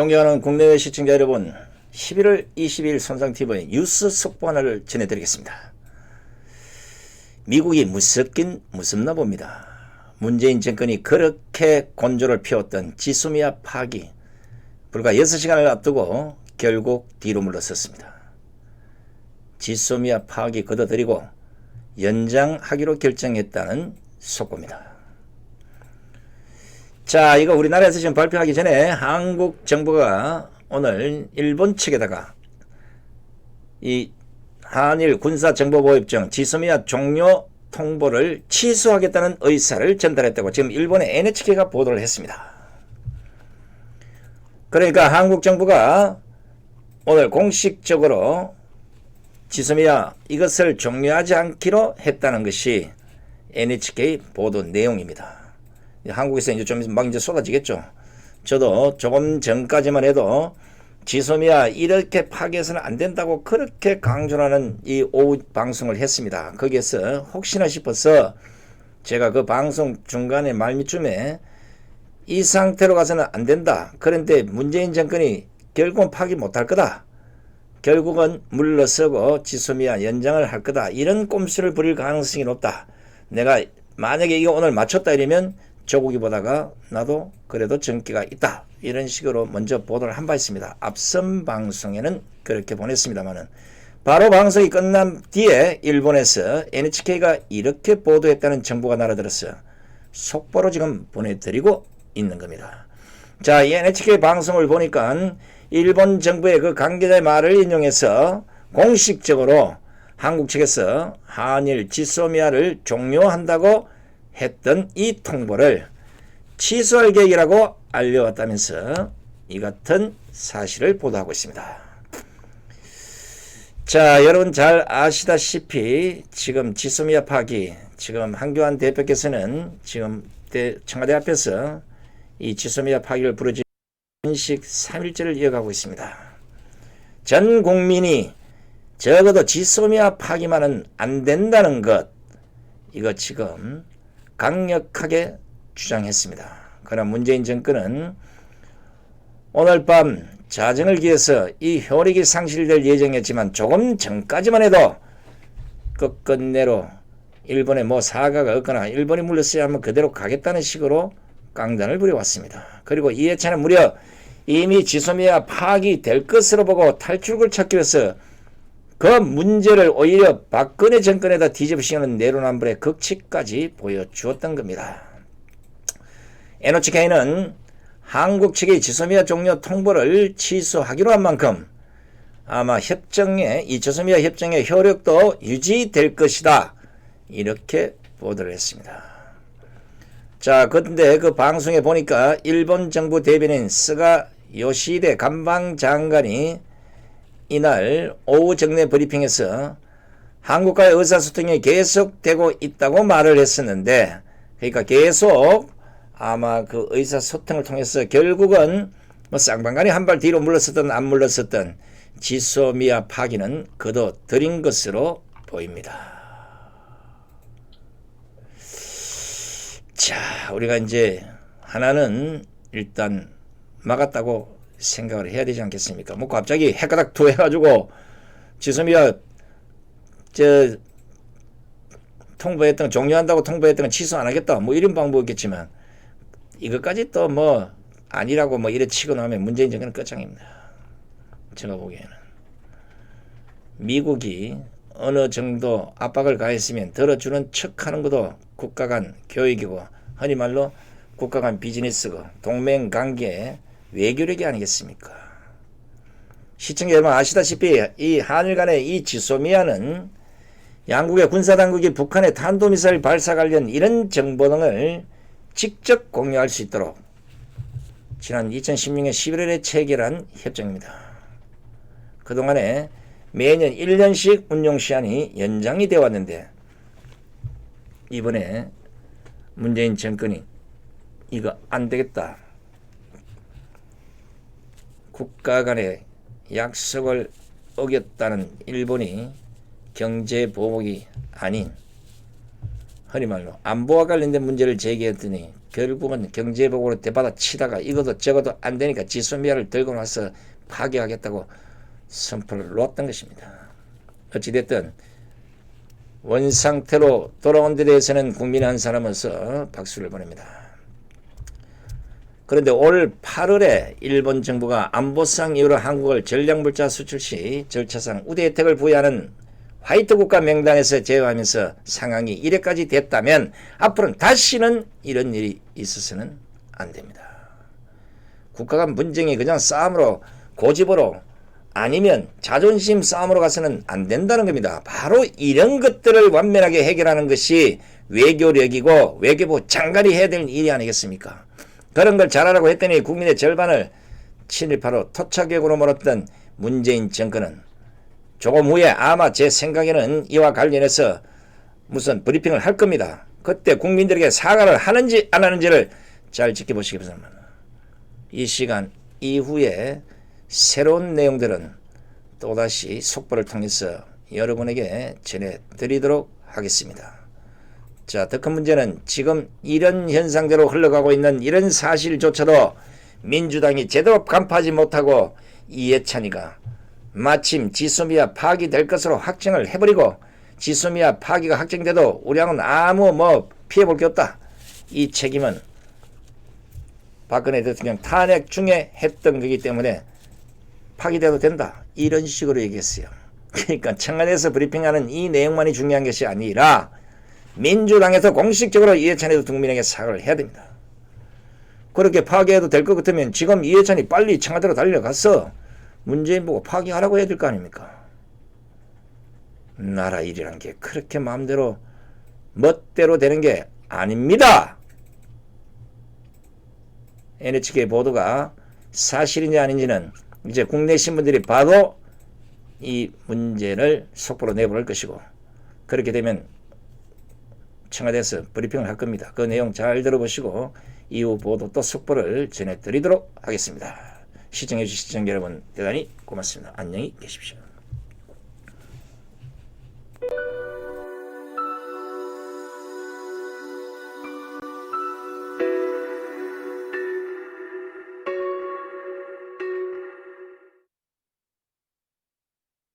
존경하는 국내외 시청자 여러분, 11월 22일 손상TV의 뉴스 속보 하나를 전해드리겠습니다. 미국이 무섭긴 무섭나 봅니다. 문재인 정권이 그렇게 곤조를 피웠던 지소미아 파기, 불과 6시간을 앞두고 결국 뒤로 물러섰습니다. 지소미아 파기 걷어들이고 연장하기로 결정했다는 속보입니다. 자, 이거 우리나라에서 지금 발표하기 전에 한국 정부가 오늘 일본 측에다가 이 한일 군사정보보호협정 지소미아 종료 통보를 취소하겠다는 의사를 전달했다고 지금 일본의 NHK가 보도를 했습니다. 그러니까 한국 정부가 오늘 공식적으로 지소미아 이것을 종료하지 않기로 했다는 것이 NHK 보도 내용입니다. 한국에서 이제 좀 막 이제 쏟아지겠죠. 저도 조금 전까지만 해도 지소미아 이렇게 파괴해서는 안 된다고 그렇게 강조하는 이 오후 방송을 했습니다. 거기에서 혹시나 싶어서 제가 그 방송 중간에 말미쯤에 이 상태로 가서는 안 된다. 그런데 문재인 정권이 결국은 파기 못할 거다. 결국은 물러서고 지소미아 연장을 할 거다. 이런 꼼수를 부릴 가능성이 높다. 내가 만약에 이거 오늘 맞췄다 이러면 조국이 보다가 나도 그래도 전기가 있다. 이런 식으로 먼저 보도를 한 바 있습니다. 앞선 방송에는 그렇게 보냈습니다만은 바로 방송이 끝난 뒤에 일본에서 NHK가 이렇게 보도했다는 정보가 날아들었어요. 속보로 지금 보내드리고 있는 겁니다. 자, 이 NHK 방송을 보니까 일본 정부의 그 관계자의 말을 인용해서 공식적으로 한국 측에서 한일 지소미아를 종료한다고 했던 이 통보를 취소할 계획이라고 알려왔다면서 이 같은 사실을 보도하고 있습니다. 자, 여러분 잘 아시다시피 지금 지소미아 파기, 지금 한교안 대표께서는 지금 청와대 앞에서 이 지소미아 파기를 부르짖 식 3일째를 이어가고 있습니다. 전 국민이 적어도 지소미아 파기만은 안 된다는 것, 이거 지금 강력하게 주장했습니다. 그러나 문재인 정권은 오늘 밤 자정을 기해서 이 효력이 상실될 예정이었지만 조금 전까지만 해도 끝끝내로 일본에 뭐 사과가 없거나 일본이 물렸어야 하면 그대로 가겠다는 식으로 깡단을 부려왔습니다. 그리고 이해찬은 무려 이미 지소미아 파기될 것으로 보고 탈출구를 찾기 위해서 그 문제를 오히려 박근혜 정권에다 뒤집으시는 내로남불의 극치까지 보여주었던 겁니다. NHK는 한국 측의 지소미아 종료 통보를 취소하기로 한 만큼 아마 협정에 이 지소미아 협정의 효력도 유지될 것이다. 이렇게 보도를 했습니다. 자, 그런데 그 방송에 보니까 일본 정부 대변인 스가 요시대 간방 장관이 이날 오후 정례 브리핑에서 한국과의 의사소통이 계속되고 있다고 말을 했었는데 그러니까 계속 아마 그 의사소통을 통해서 결국은 뭐 쌍방간이 한 발 뒤로 물러섰든 안 물러섰든 지소미아 파기는 그도 들인 것으로 보입니다. 자, 우리가 이제 하나는 일단 막았다고 생각을 해야 되지 않겠습니까? 뭐 갑자기 해가닥 투 해가지고 지소미아 저 통보했던 종료한다고 통보했던 건 취소 안 하겠다 뭐 이런 방법이겠지만 이것까지 또 뭐 아니라고 뭐 이래 치고 나면 문재인 정권은 끝장입니다. 제가 보기에는 미국이 어느 정도 압박을 가했으면 들어주는 척하는 것도 국가 간 교육이고 흔히 말로 국가 간 비즈니스고 동맹 관계의 외교력이 아니겠습니까? 시청자 여러분 아시다시피 이 한일 간의 이 지소미아는 양국의 군사당국이 북한의 탄도미사일 발사 관련 이런 정보 등을 직접 공유할 수 있도록 지난 2016년 11월에 체결한 협정입니다. 그동안에 매년 1년씩 운용 시한이 연장이 되어 왔는데 이번에 문재인 정권이 이거 안 되겠다. 국가 간의 약속을 어겼다는 일본이 경제 보복이 아닌 흔히 말로 안보와 관련된 문제를 제기했더니 결국은 경제복으로 대받아 치다가 이것도 저것도 안 되니까 지소미아를 들고 나서 파괴하겠다고 선포를 놓았던 것입니다. 어찌됐든 원상태로 돌아온 데 대해서는 국민 한 사람으로서 박수를 보냅니다. 그런데 올 8월에 일본 정부가 안보상 이유로 한국을 전략물자 수출 시 절차상 우대 혜택을 부여하는 화이트 국가 명단에서 제외하면서 상황이 이래까지 됐다면 앞으로는 다시는 이런 일이 있어서는 안 됩니다. 국가 간 분쟁이 그냥 싸움으로 고집으로 아니면 자존심 싸움으로 가서는 안 된다는 겁니다. 바로 이런 것들을 완면하게 해결하는 것이 외교력이고 외교부 장관이 해야 될 일이 아니겠습니까? 그런 걸 잘하라고 했더니 국민의 절반을 친일파로 토착역으로 몰았던 문재인 정권은 조금 후에 아마 제 생각에는 이와 관련해서 무슨 브리핑을 할 겁니다. 그때 국민들에게 사과를 하는지 안 하는지를 잘 지켜보시기 바랍니다. 이 시간 이후에 새로운 내용들은 또다시 속보를 통해서 여러분에게 전해드리도록 하겠습니다. 자, 더 큰 문제는 지금 이런 현상대로 흘러가고 있는 이런 사실조차도 민주당이 제대로 간파하지 못하고 이해찬이가 마침 지소미아 파기될 것으로 확정을 해버리고 지소미아 파기가 확정돼도 우리랑은 아무 뭐 피해볼 게 없다. 이 책임은 박근혜 대통령 탄핵 중에 했던 거기 때문에 파기돼도 된다. 이런 식으로 얘기했어요. 그러니까 청와대에서 브리핑하는 이 내용만이 중요한 것이 아니라 민주당에서 공식적으로 이해찬에도 국민에게 사과를 해야 됩니다. 그렇게 파기해도 될 것 같으면 지금 이해찬이 빨리 청와대로 달려가서 문재인 보고 파기하라고 해야 될 거 아닙니까? 나라 일이란 게 그렇게 마음대로 멋대로 되는 게 아닙니다. NHK 보도가 사실인지 아닌지는 이제 국내 신문들이 봐도 이 문제를 속보로 내보낼 것이고 그렇게 되면 청와대에서 브리핑을 할 겁니다. 그 내용 잘 들어보시고 이후 보도 또 속보를 전해드리도록 하겠습니다. 시청해주신 시청자 여러분 대단히 고맙습니다. 안녕히 계십시오.